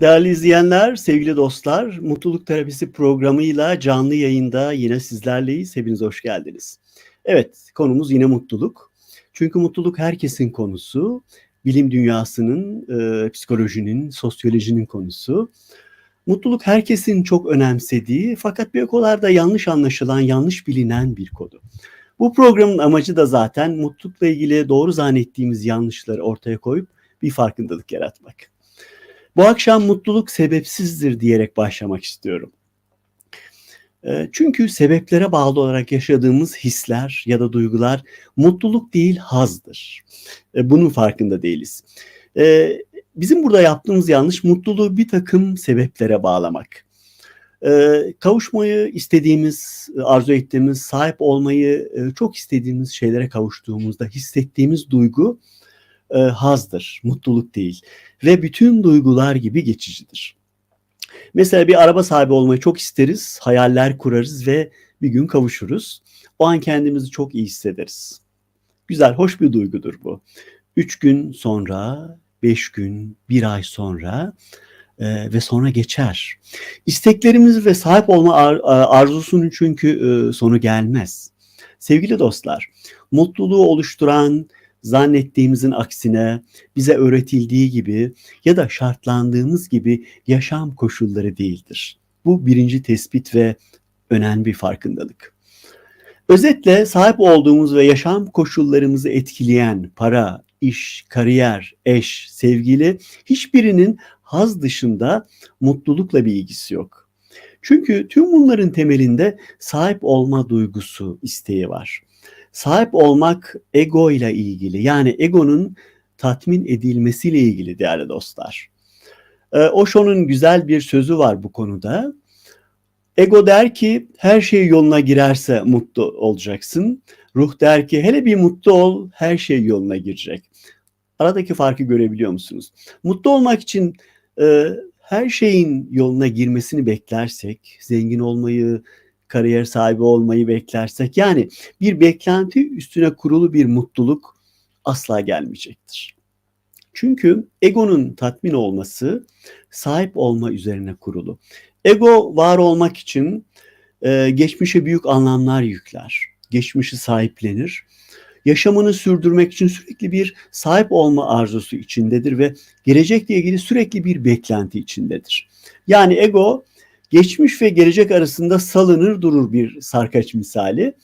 Değerli izleyenler, sevgili dostlar, Mutluluk Terapisi programıyla canlı yayında yine sizlerleyiz. Hepiniz hoş geldiniz. Evet, konumuz yine mutluluk. Çünkü mutluluk herkesin konusu, bilim dünyasının, e, psikolojinin, sosyolojinin konusu. Mutluluk herkesin çok önemsediği fakat bir okullarda yanlış anlaşılan, yanlış bilinen bir konu. Bu programın amacı da zaten mutlulukla ilgili doğru zannettiğimiz yanlışları ortaya koyup bir farkındalık yaratmak. Bu akşam mutluluk sebepsizdir diyerek başlamak istiyorum. Ee, çünkü sebeplere bağlı olarak yaşadığımız hisler ya da duygular mutluluk değil hazdır. Ee, bunun farkında değiliz. Ee, bizim burada yaptığımız yanlış mutluluğu bir takım sebeplere bağlamak. Kavuşmayı istediğimiz, arzu ettiğimiz, sahip olmayı e, çok istediğimiz şeylere kavuştuğumuzda hissettiğimiz duygu e, hazdır, mutluluk değil. Ve bütün duygular gibi geçicidir. Mesela bir araba sahibi olmayı çok isteriz, hayaller kurarız ve bir gün kavuşuruz. O an kendimizi çok iyi hissederiz. Güzel, hoş bir duygudur bu. Üç gün sonra, beş gün, bir ay sonra e, ve sonra geçer. İsteklerimiz ve sahip olma ar- arzusunun çünkü e, sonu gelmez. Sevgili dostlar, mutluluğu oluşturan, zannettiğimizin aksine bize öğretildiği gibi ya da şartlandığımız gibi yaşam koşulları değildir. Bu birinci tespit ve önemli bir farkındalık. Özetle sahip olduğumuz ve yaşam koşullarımızı etkileyen para, iş, kariyer, eş, sevgili hiçbirinin haz dışında mutlulukla bir ilgisi yok. Çünkü tüm bunların temelinde sahip olma duygusu, isteği var. Sahip olmak ego ile ilgili. Yani egonun tatmin edilmesiyle ilgili değerli dostlar. Ee, Osho'nun güzel bir sözü var bu konuda. Ego der ki her şey yoluna girerse mutlu olacaksın. Ruh der ki hele bir mutlu ol her şey yoluna girecek. Aradaki farkı görebiliyor musunuz? Mutlu olmak için e, her şeyin yoluna girmesini beklersek, zengin olmayı, kariyer sahibi olmayı beklersek yani bir beklenti üstüne kurulu bir mutluluk asla gelmeyecektir. Çünkü egonun tatmin olması sahip olma üzerine kurulu. Ego var olmak için e, geçmişe büyük anlamlar yükler. Geçmişi sahiplenir. Yaşamını sürdürmek için sürekli bir sahip olma arzusu içindedir ve gelecekle ilgili sürekli bir beklenti içindedir. Yani ego geçmiş ve gelecek arasında salınır durur bir sarkaç misali.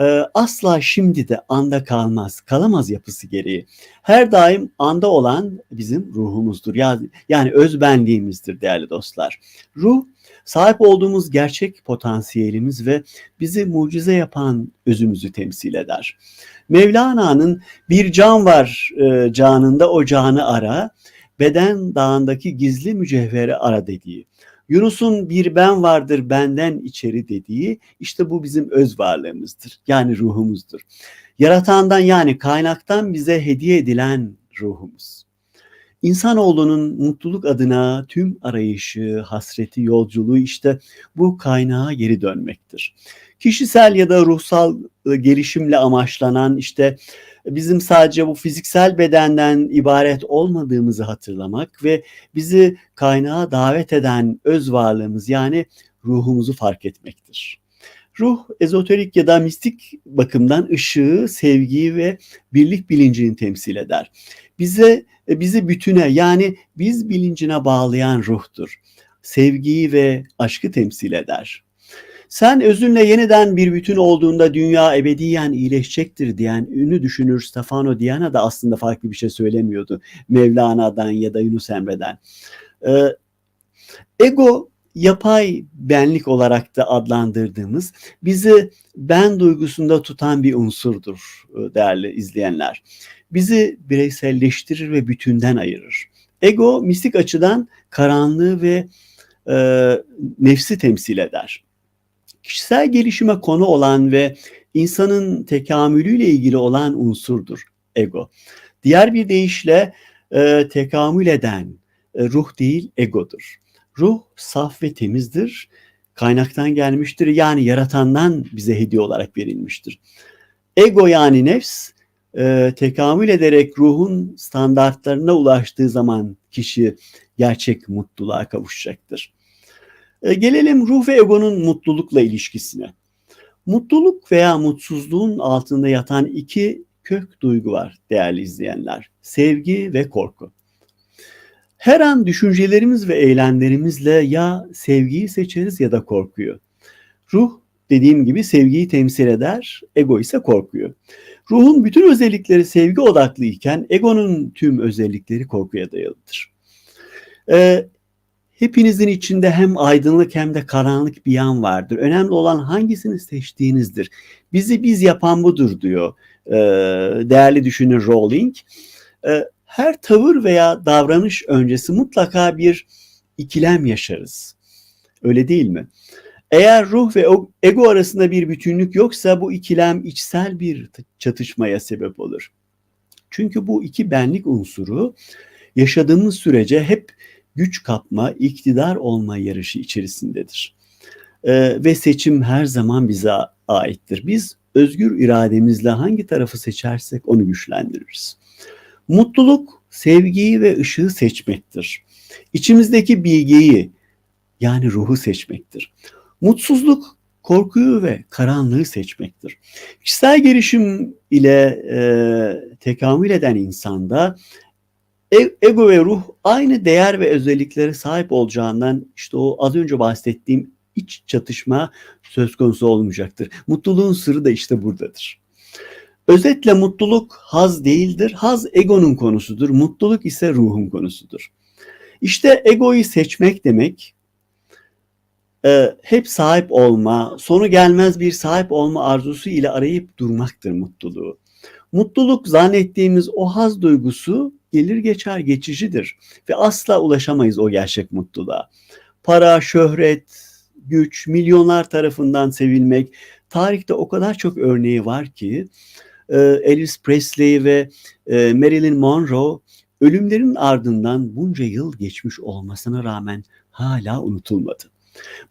Ee, asla şimdi de anda kalmaz, kalamaz yapısı gereği. Her daim anda olan bizim ruhumuzdur. Yani, yani özbenliğimizdir değerli dostlar. Ruh sahip olduğumuz gerçek potansiyelimiz ve bizi mucize yapan özümüzü temsil eder. Mevlana'nın bir can var e, canında o canı ara, beden dağındaki gizli mücevheri ara dediği. Yunus'un bir ben vardır benden içeri dediği işte bu bizim öz varlığımızdır. Yani ruhumuzdur. Yaratandan yani kaynaktan bize hediye edilen ruhumuz. İnsanoğlunun mutluluk adına tüm arayışı, hasreti, yolculuğu işte bu kaynağa geri dönmektir. Kişisel ya da ruhsal gelişimle amaçlanan işte bizim sadece bu fiziksel bedenden ibaret olmadığımızı hatırlamak ve bizi kaynağa davet eden öz varlığımız yani ruhumuzu fark etmektir. Ruh ezoterik ya da mistik bakımdan ışığı, sevgiyi ve birlik bilincini temsil eder. Bize bizi bütüne yani biz bilincine bağlayan ruhtur. Sevgiyi ve aşkı temsil eder. Sen özünle yeniden bir bütün olduğunda dünya ebediyen iyileşecektir diyen ünlü düşünür Stefano Diana da aslında farklı bir şey söylemiyordu. Mevlana'dan ya da Yunus Emre'den. Ee, ego yapay benlik olarak da adlandırdığımız bizi ben duygusunda tutan bir unsurdur e, değerli izleyenler. Bizi bireyselleştirir ve bütünden ayırır. Ego mistik açıdan karanlığı ve e, nefsi temsil eder kişisel gelişime konu olan ve insanın tekamülüyle ilgili olan unsurdur ego. Diğer bir deyişle e, tekamül eden e, ruh değil egodur. Ruh saf ve temizdir, kaynaktan gelmiştir yani yaratandan bize hediye olarak verilmiştir. Ego yani nefs e, tekamül ederek ruhun standartlarına ulaştığı zaman kişi gerçek mutluluğa kavuşacaktır. E, gelelim ruh ve egonun mutlulukla ilişkisine. Mutluluk veya mutsuzluğun altında yatan iki kök duygu var değerli izleyenler. Sevgi ve korku. Her an düşüncelerimiz ve eylemlerimizle ya sevgiyi seçeriz ya da korkuyu. Ruh dediğim gibi sevgiyi temsil eder, ego ise korkuyu. Ruhun bütün özellikleri sevgi odaklı iken egonun tüm özellikleri korkuya dayalıdır. Ee, hepinizin içinde hem aydınlık hem de karanlık bir yan vardır. Önemli olan hangisini seçtiğinizdir. Bizi biz yapan budur diyor e, değerli düşünür Rowling. E, her tavır veya davranış öncesi mutlaka bir ikilem yaşarız. Öyle değil mi? Eğer ruh ve ego arasında bir bütünlük yoksa bu ikilem içsel bir çatışmaya sebep olur. Çünkü bu iki benlik unsuru yaşadığımız sürece hep güç kapma, iktidar olma yarışı içerisindedir. Ee, ve seçim her zaman bize aittir. Biz özgür irademizle hangi tarafı seçersek onu güçlendiririz. Mutluluk sevgiyi ve ışığı seçmektir. İçimizdeki bilgiyi yani ruhu seçmektir. Mutsuzluk korkuyu ve karanlığı seçmektir. Kişisel gelişim ile e, tekamül eden insanda ego ve ruh aynı değer ve özelliklere sahip olacağından işte o az önce bahsettiğim iç çatışma söz konusu olmayacaktır. Mutluluğun sırrı da işte buradadır. Özetle mutluluk haz değildir. Haz egonun konusudur. Mutluluk ise ruhun konusudur. İşte egoyu seçmek demek e, hep sahip olma, sonu gelmez bir sahip olma arzusu ile arayıp durmaktır mutluluğu. Mutluluk zannettiğimiz o haz duygusu gelir geçer geçicidir ve asla ulaşamayız o gerçek mutluluğa. Para, şöhret, güç, milyonlar tarafından sevilmek, tarihte o kadar çok örneği var ki e, Elvis Presley ve e, Marilyn Monroe ölümlerin ardından bunca yıl geçmiş olmasına rağmen hala unutulmadı.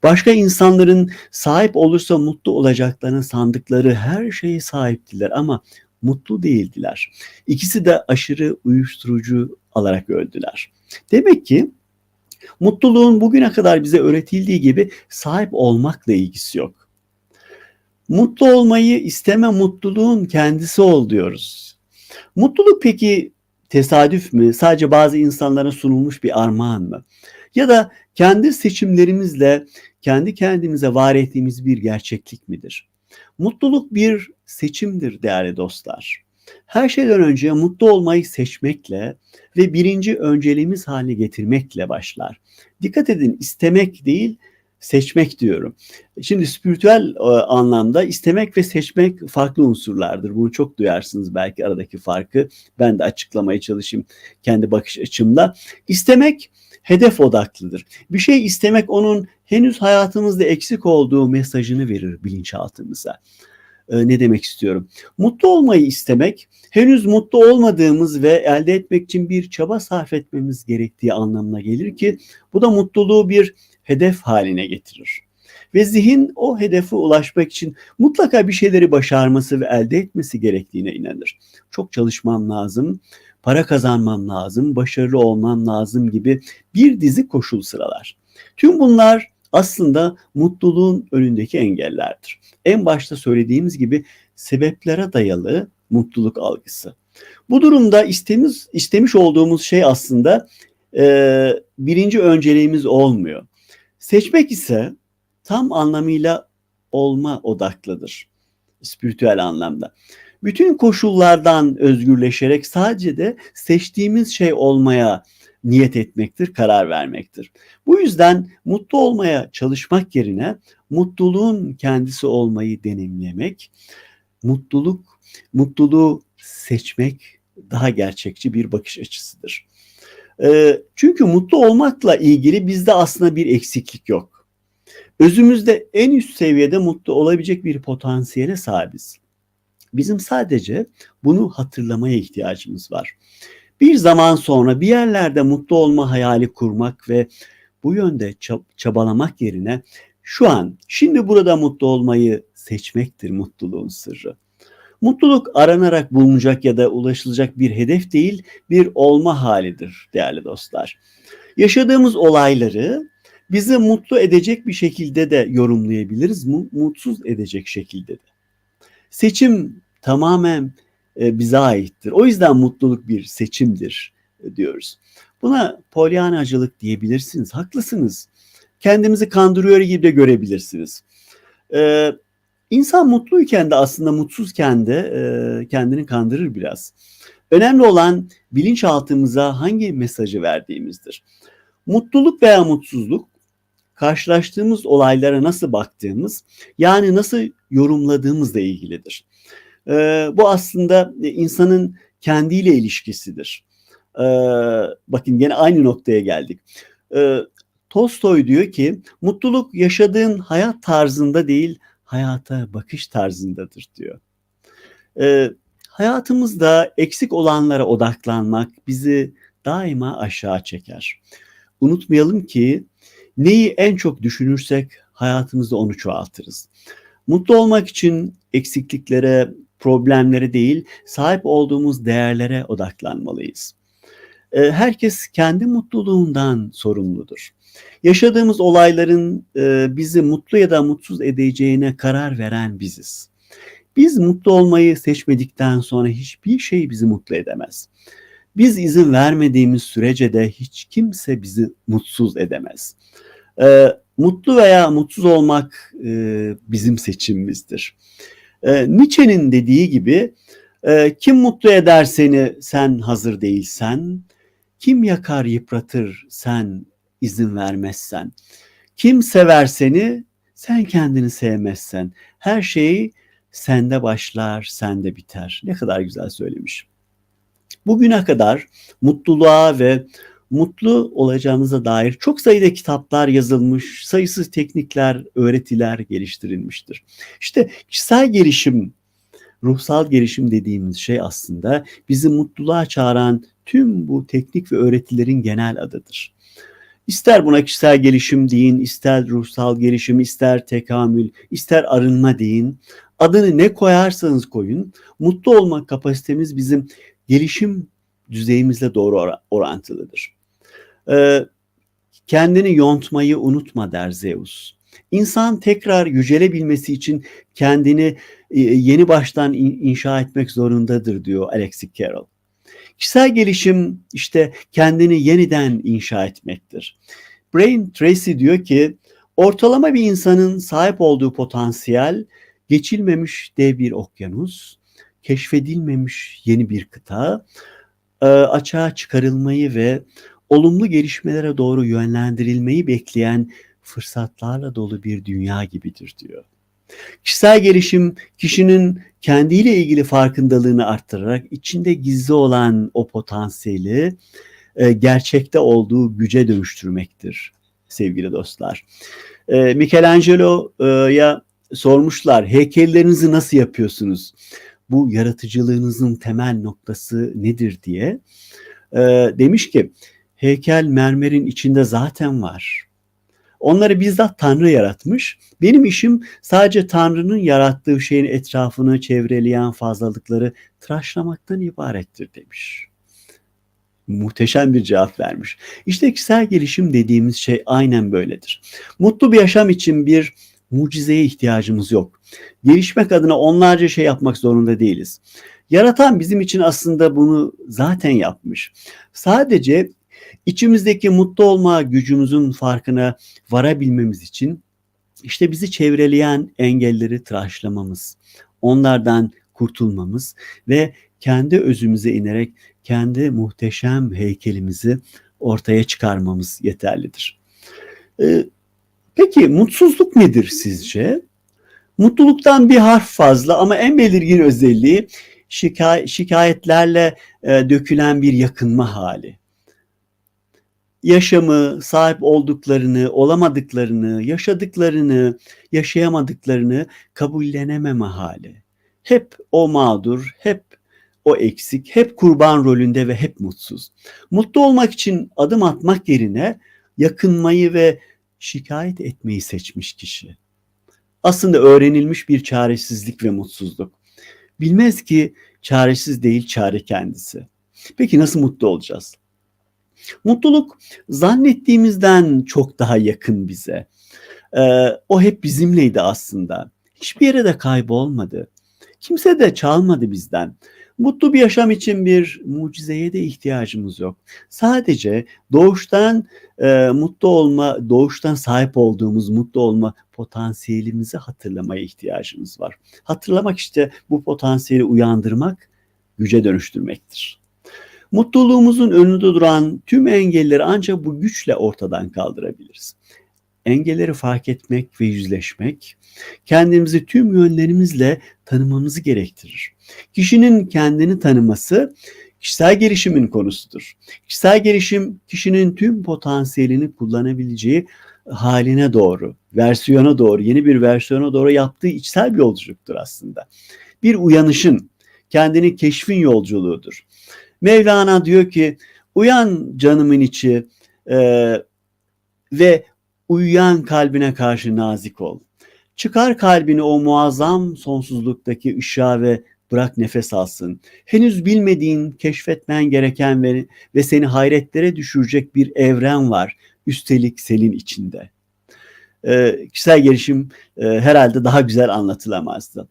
Başka insanların sahip olursa mutlu olacaklarını sandıkları her şeye sahiptiler ama mutlu değildiler. İkisi de aşırı uyuşturucu alarak öldüler. Demek ki mutluluğun bugüne kadar bize öğretildiği gibi sahip olmakla ilgisi yok. Mutlu olmayı isteme mutluluğun kendisi ol diyoruz. Mutluluk peki tesadüf mü? Sadece bazı insanlara sunulmuş bir armağan mı? Ya da kendi seçimlerimizle kendi kendimize var ettiğimiz bir gerçeklik midir? Mutluluk bir seçimdir değerli dostlar. Her şeyden önce mutlu olmayı seçmekle ve birinci önceliğimiz haline getirmekle başlar. Dikkat edin istemek değil seçmek diyorum. Şimdi spiritüel e, anlamda istemek ve seçmek farklı unsurlardır. Bunu çok duyarsınız belki aradaki farkı. Ben de açıklamaya çalışayım kendi bakış açımla. İstemek hedef odaklıdır. Bir şey istemek onun henüz hayatımızda eksik olduğu mesajını verir bilinçaltımıza. Ee, ne demek istiyorum? Mutlu olmayı istemek, henüz mutlu olmadığımız ve elde etmek için bir çaba sarf etmemiz gerektiği anlamına gelir ki bu da mutluluğu bir hedef haline getirir. Ve zihin o hedefe ulaşmak için mutlaka bir şeyleri başarması ve elde etmesi gerektiğine inanır. Çok çalışmam lazım, para kazanmam lazım, başarılı olmam lazım gibi bir dizi koşul sıralar. Tüm bunlar aslında mutluluğun önündeki engellerdir. En başta söylediğimiz gibi sebeplere dayalı mutluluk algısı. Bu durumda istemiş, istemiş olduğumuz şey aslında e, birinci önceliğimiz olmuyor. Seçmek ise tam anlamıyla olma odaklıdır. Spiritüel anlamda. Bütün koşullardan özgürleşerek sadece de seçtiğimiz şey olmaya niyet etmektir, karar vermektir. Bu yüzden mutlu olmaya çalışmak yerine mutluluğun kendisi olmayı deneyimlemek, mutluluk, mutluluğu seçmek daha gerçekçi bir bakış açısıdır. Çünkü mutlu olmakla ilgili bizde aslında bir eksiklik yok. Özümüzde en üst seviyede mutlu olabilecek bir potansiyele sahibiz. Bizim sadece bunu hatırlamaya ihtiyacımız var. Bir zaman sonra bir yerlerde mutlu olma hayali kurmak ve bu yönde çabalamak yerine şu an, şimdi burada mutlu olmayı seçmektir mutluluğun sırrı. Mutluluk aranarak bulunacak ya da ulaşılacak bir hedef değil, bir olma halidir değerli dostlar. Yaşadığımız olayları bizi mutlu edecek bir şekilde de yorumlayabiliriz, mutsuz edecek şekilde de. Seçim tamamen e, bize aittir. O yüzden mutluluk bir seçimdir e, diyoruz. Buna polyanacılık diyebilirsiniz. Haklısınız. Kendimizi kandırıyor gibi de görebilirsiniz. Ee, insan mutluyken de aslında mutsuzken de e, kendini kandırır biraz. Önemli olan bilinçaltımıza hangi mesajı verdiğimizdir. Mutluluk veya mutsuzluk karşılaştığımız olaylara nasıl baktığımız yani nasıl yorumladığımızla ilgilidir. Ee, bu aslında insanın kendiyle ilişkisidir. Ee, bakın yine aynı noktaya geldik. Ee, Tolstoy diyor ki mutluluk yaşadığın hayat tarzında değil hayata bakış tarzındadır diyor. Ee, hayatımızda eksik olanlara odaklanmak bizi daima aşağı çeker. Unutmayalım ki neyi en çok düşünürsek hayatımızda onu çoğaltırız. Mutlu olmak için eksikliklere, problemlere değil, sahip olduğumuz değerlere odaklanmalıyız. Ee, herkes kendi mutluluğundan sorumludur. Yaşadığımız olayların e, bizi mutlu ya da mutsuz edeceğine karar veren biziz. Biz mutlu olmayı seçmedikten sonra hiçbir şey bizi mutlu edemez. Biz izin vermediğimiz sürece de hiç kimse bizi mutsuz edemez. E, mutlu veya mutsuz olmak e, bizim seçimimizdir. E, Nietzsche'nin dediği gibi e, kim mutlu eder seni sen hazır değilsen, kim yakar yıpratır sen izin vermezsen, kim sever seni sen kendini sevmezsen, her şey sende başlar, sende biter. Ne kadar güzel söylemiş. Bugüne kadar mutluluğa ve mutlu olacağımıza dair çok sayıda kitaplar yazılmış, sayısız teknikler, öğretiler geliştirilmiştir. İşte kişisel gelişim, ruhsal gelişim dediğimiz şey aslında bizi mutluluğa çağıran tüm bu teknik ve öğretilerin genel adıdır. İster buna kişisel gelişim deyin, ister ruhsal gelişim, ister tekamül, ister arınma deyin. Adını ne koyarsanız koyun, mutlu olma kapasitemiz bizim gelişim düzeyimizle doğru orantılıdır. Ee, kendini yontmayı unutma der Zeus. İnsan tekrar yücelebilmesi için kendini e, yeni baştan inşa etmek zorundadır diyor Alexis Carroll. Kişisel gelişim işte kendini yeniden inşa etmektir. Brain Tracy diyor ki ortalama bir insanın sahip olduğu potansiyel geçilmemiş dev bir okyanus, keşfedilmemiş yeni bir kıta, e, açığa çıkarılmayı ve olumlu gelişmelere doğru yönlendirilmeyi bekleyen fırsatlarla dolu bir dünya gibidir diyor. Kişisel gelişim kişinin kendiyle ilgili farkındalığını arttırarak içinde gizli olan o potansiyeli e, gerçekte olduğu güce dönüştürmektir sevgili dostlar. E, Michelangelo'ya sormuşlar heykellerinizi nasıl yapıyorsunuz? Bu yaratıcılığınızın temel noktası nedir diye. E, demiş ki heykel mermerin içinde zaten var. Onları bizzat Tanrı yaratmış. Benim işim sadece Tanrı'nın yarattığı şeyin etrafını çevreleyen fazlalıkları tıraşlamaktan ibarettir demiş. Muhteşem bir cevap vermiş. İşte kişisel gelişim dediğimiz şey aynen böyledir. Mutlu bir yaşam için bir mucizeye ihtiyacımız yok. Gelişmek adına onlarca şey yapmak zorunda değiliz. Yaratan bizim için aslında bunu zaten yapmış. Sadece İçimizdeki mutlu olma gücümüzün farkına varabilmemiz için işte bizi çevreleyen engelleri tıraşlamamız, onlardan kurtulmamız ve kendi özümüze inerek kendi muhteşem heykelimizi ortaya çıkarmamız yeterlidir. Ee, peki mutsuzluk nedir sizce? Mutluluktan bir harf fazla ama en belirgin özelliği şikay şikayetlerle e, dökülen bir yakınma hali yaşamı, sahip olduklarını, olamadıklarını, yaşadıklarını, yaşayamadıklarını kabullenememe hali. Hep o mağdur, hep o eksik, hep kurban rolünde ve hep mutsuz. Mutlu olmak için adım atmak yerine yakınmayı ve şikayet etmeyi seçmiş kişi. Aslında öğrenilmiş bir çaresizlik ve mutsuzluk. bilmez ki çaresiz değil çare kendisi. Peki nasıl mutlu olacağız? Mutluluk zannettiğimizden çok daha yakın bize. Ee, o hep bizimleydi aslında. Hiçbir yere de kaybolmadı. Kimse de çalmadı bizden. Mutlu bir yaşam için bir mucizeye de ihtiyacımız yok. Sadece doğuştan e, mutlu olma, doğuştan sahip olduğumuz mutlu olma potansiyelimizi hatırlamaya ihtiyacımız var. Hatırlamak işte bu potansiyeli uyandırmak, güce dönüştürmektir. Mutluluğumuzun önünde duran tüm engelleri ancak bu güçle ortadan kaldırabiliriz. Engelleri fark etmek ve yüzleşmek, kendimizi tüm yönlerimizle tanımamızı gerektirir. Kişinin kendini tanıması kişisel gelişimin konusudur. Kişisel gelişim kişinin tüm potansiyelini kullanabileceği haline doğru, versiyona doğru, yeni bir versiyona doğru yaptığı içsel bir yolculuktur aslında. Bir uyanışın, kendini keşfin yolculuğudur. Mevlana diyor ki uyan canımın içi e, ve uyuyan kalbine karşı nazik ol. Çıkar kalbini o muazzam sonsuzluktaki ışığa ve bırak nefes alsın. Henüz bilmediğin, keşfetmen gereken ve, ve seni hayretlere düşürecek bir evren var. Üstelik senin içinde. Ee, kişisel gelişim e, herhalde daha güzel anlatılamazdı.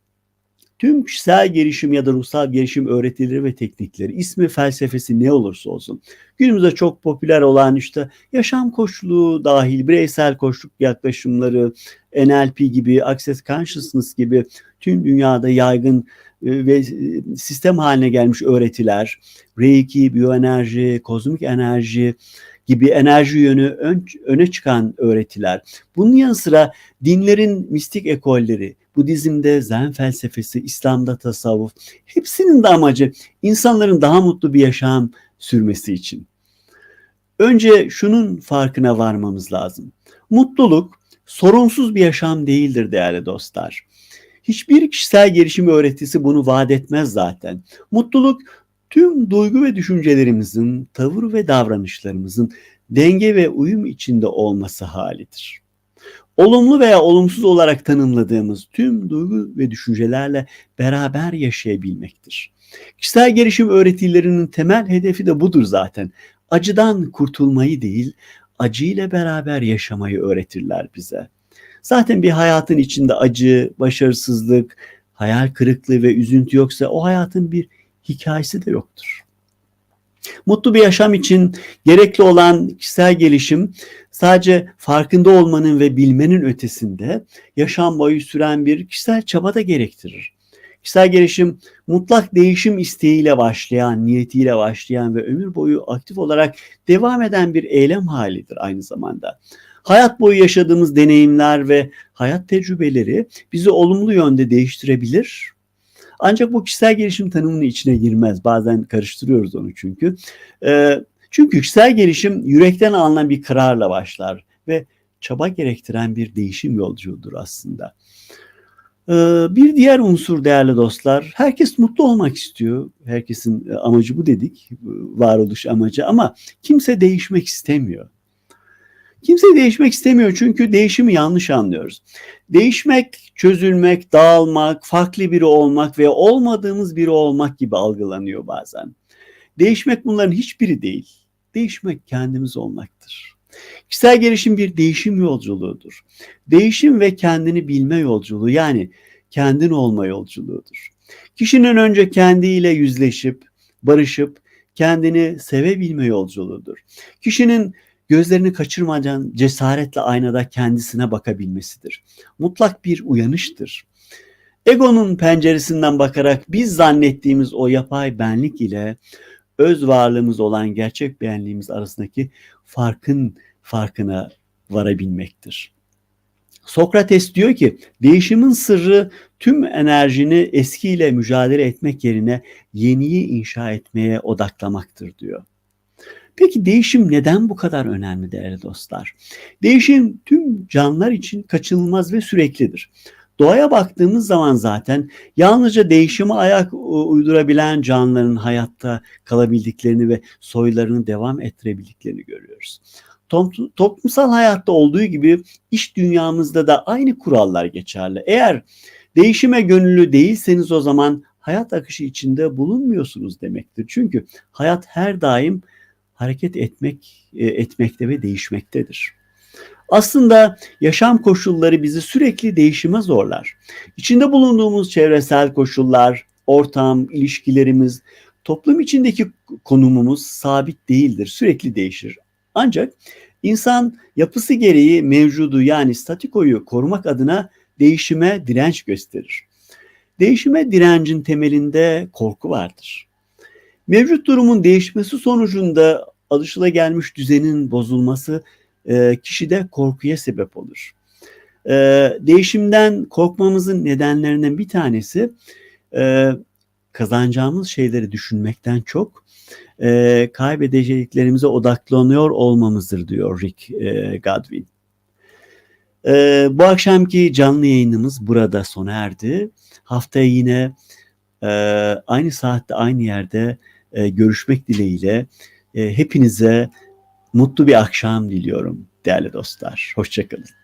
Tüm kişisel gelişim ya da ruhsal gelişim öğretileri ve teknikleri, ismi felsefesi ne olursa olsun. Günümüzde çok popüler olan işte yaşam koçluğu dahil bireysel koçluk yaklaşımları, NLP gibi, Access Consciousness gibi tüm dünyada yaygın e, ve e, sistem haline gelmiş öğretiler, Reiki, biyoenerji, kozmik enerji gibi enerji yönü ön, öne çıkan öğretiler. Bunun yanı sıra dinlerin mistik ekolleri, Budizm'de zen felsefesi, İslam'da tasavvuf hepsinin de amacı insanların daha mutlu bir yaşam sürmesi için. Önce şunun farkına varmamız lazım. Mutluluk sorunsuz bir yaşam değildir değerli dostlar. Hiçbir kişisel gelişim öğretisi bunu vaat etmez zaten. Mutluluk tüm duygu ve düşüncelerimizin, tavır ve davranışlarımızın denge ve uyum içinde olması halidir. Olumlu veya olumsuz olarak tanımladığımız tüm duygu ve düşüncelerle beraber yaşayabilmektir. Kişisel gelişim öğretilerinin temel hedefi de budur zaten. Acıdan kurtulmayı değil, acıyla beraber yaşamayı öğretirler bize. Zaten bir hayatın içinde acı, başarısızlık, hayal kırıklığı ve üzüntü yoksa o hayatın bir hikayesi de yoktur. Mutlu bir yaşam için gerekli olan kişisel gelişim sadece farkında olmanın ve bilmenin ötesinde yaşam boyu süren bir kişisel çaba da gerektirir. Kişisel gelişim mutlak değişim isteğiyle başlayan, niyetiyle başlayan ve ömür boyu aktif olarak devam eden bir eylem halidir aynı zamanda. Hayat boyu yaşadığımız deneyimler ve hayat tecrübeleri bizi olumlu yönde değiştirebilir. Ancak bu kişisel gelişim tanımının içine girmez. Bazen karıştırıyoruz onu çünkü. Çünkü kişisel gelişim yürekten alınan bir kararla başlar ve çaba gerektiren bir değişim yolculuğudur aslında. Bir diğer unsur değerli dostlar, herkes mutlu olmak istiyor. Herkesin amacı bu dedik, varoluş amacı ama kimse değişmek istemiyor. Kimse değişmek istemiyor çünkü değişimi yanlış anlıyoruz. Değişmek, çözülmek, dağılmak, farklı biri olmak ve olmadığımız biri olmak gibi algılanıyor bazen. Değişmek bunların hiçbiri değil. Değişmek kendimiz olmaktır. Kişisel gelişim bir değişim yolculuğudur. Değişim ve kendini bilme yolculuğu yani kendin olma yolculuğudur. Kişinin önce kendiyle yüzleşip, barışıp, kendini sevebilme yolculuğudur. Kişinin gözlerini kaçırmadan cesaretle aynada kendisine bakabilmesidir. Mutlak bir uyanıştır. Egonun penceresinden bakarak biz zannettiğimiz o yapay benlik ile öz varlığımız olan gerçek benliğimiz arasındaki farkın farkına varabilmektir. Sokrates diyor ki değişimin sırrı tüm enerjini eskiyle mücadele etmek yerine yeniyi inşa etmeye odaklamaktır diyor. Peki değişim neden bu kadar önemli değerli dostlar? Değişim tüm canlılar için kaçınılmaz ve süreklidir. Doğaya baktığımız zaman zaten yalnızca değişime ayak uydurabilen canlıların hayatta kalabildiklerini ve soylarını devam ettirebildiklerini görüyoruz. Toplumsal hayatta olduğu gibi iş dünyamızda da aynı kurallar geçerli. Eğer değişime gönüllü değilseniz o zaman hayat akışı içinde bulunmuyorsunuz demektir. Çünkü hayat her daim hareket etmek e, etmekte ve değişmektedir. Aslında yaşam koşulları bizi sürekli değişime zorlar. İçinde bulunduğumuz çevresel koşullar, ortam, ilişkilerimiz, toplum içindeki konumumuz sabit değildir, sürekli değişir. Ancak insan yapısı gereği mevcudu yani statikoyu korumak adına değişime direnç gösterir. Değişime direncin temelinde korku vardır. Mevcut durumun değişmesi sonucunda alışılagelmiş düzenin bozulması e, kişide korkuya sebep olur. E, değişimden korkmamızın nedenlerinden bir tanesi e, kazanacağımız şeyleri düşünmekten çok e, kaybedeceklerimize odaklanıyor olmamızdır diyor Rick e, Godwin. E, bu akşamki canlı yayınımız burada sona erdi. Haftaya yine e, aynı saatte aynı yerde e, görüşmek dileğiyle hepinize mutlu bir akşam diliyorum değerli dostlar. Hoşçakalın.